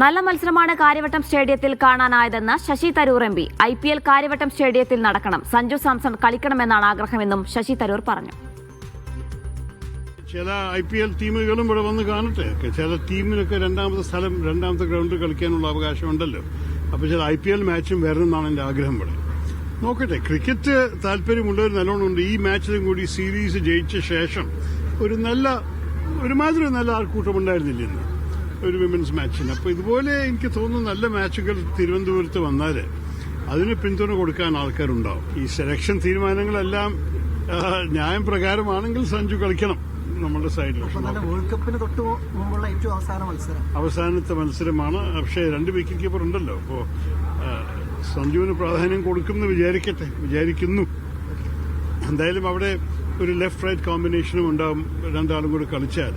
നല്ല മത്സരമാണ് കാര്യവട്ടം സ്റ്റേഡിയത്തിൽ കാണാനായതെന്ന് Shashi Tharoor M P. I P L Karyavattom സ്റ്റേഡിയത്തിൽ നടക്കണം. സഞ്ജു സാംസൺ കളിക്കണമെന്നാണ് ആഗ്രഹമെന്നും ശശി തരൂർ പറഞ്ഞു. ചില ഐ പി എൽ ടീമുകളും ഇവിടെ വന്ന് കാണട്ടെ. ചില ടീമിനൊക്കെ രണ്ടാമത്തെ സ്ഥലം രണ്ടാമത്തെ ഗ്രൗണ്ടിൽ കളിക്കാനുള്ള അവകാശമുണ്ടല്ലോ. അപ്പോൾ ചില ഐ പി എൽ മാച്ചും വരണമെന്നാണ് എന്റെ ആഗ്രഹം ഇവിടെ. നോക്കട്ടെ ക്രിക്കറ്റ് താല്പര്യമുള്ളവർ നല്ലോണം ഉണ്ട് ഈ മാച്ചിലും കൂടി സീരീസ് ജയിച്ച ശേഷം ഒരു നല്ല ഒരുമാതിരി നല്ല ആൾക്കൂട്ടം ഉണ്ടായിരുന്നില്ല ഇന്ന്. ഒരു വിമൻസ് മാച്ചിന് അപ്പോൾ ഇതുപോലെ എനിക്ക് തോന്നുന്നു നല്ല മാച്ചുകൾ തിരുവനന്തപുരത്ത് വന്നാൽ അതിന് പിന്തുണ കൊടുക്കാൻ ആൾക്കാരുണ്ടാവും. ഈ സെലക്ഷൻ തീരുമാനങ്ങളെല്ലാം ആ, ന്യായം പ്രകാരമാണെങ്കിൽ സഞ്ജു കളിക്കണം നമ്മുടെ സൈഡിൽ നല്ല വേൾഡ് കപ്പിന് തൊട്ട് മുമ്പുള്ള ഏറ്റവും അവസാന മത്സരം. അവസാനത്തെ മത്സരമാണ്. പക്ഷേ രണ്ട് വിക്കറ്റ് കീപ്പർ ഉണ്ടല്ലോ. അപ്പോ സഞ്ജുവിന് പ്രാധാന്യം കൊടുക്കുന്ന വിചാരിക്കട്ടെ. വിചാരിക്കുന്നു. എന്തായാലും അവിടെ ഒരു ലെഫ്റ്റ് റൈറ്റ് കോമ്പിനേഷനും ഉണ്ടാവും. രണ്ടാളും കൂടി കളിച്ചാൽ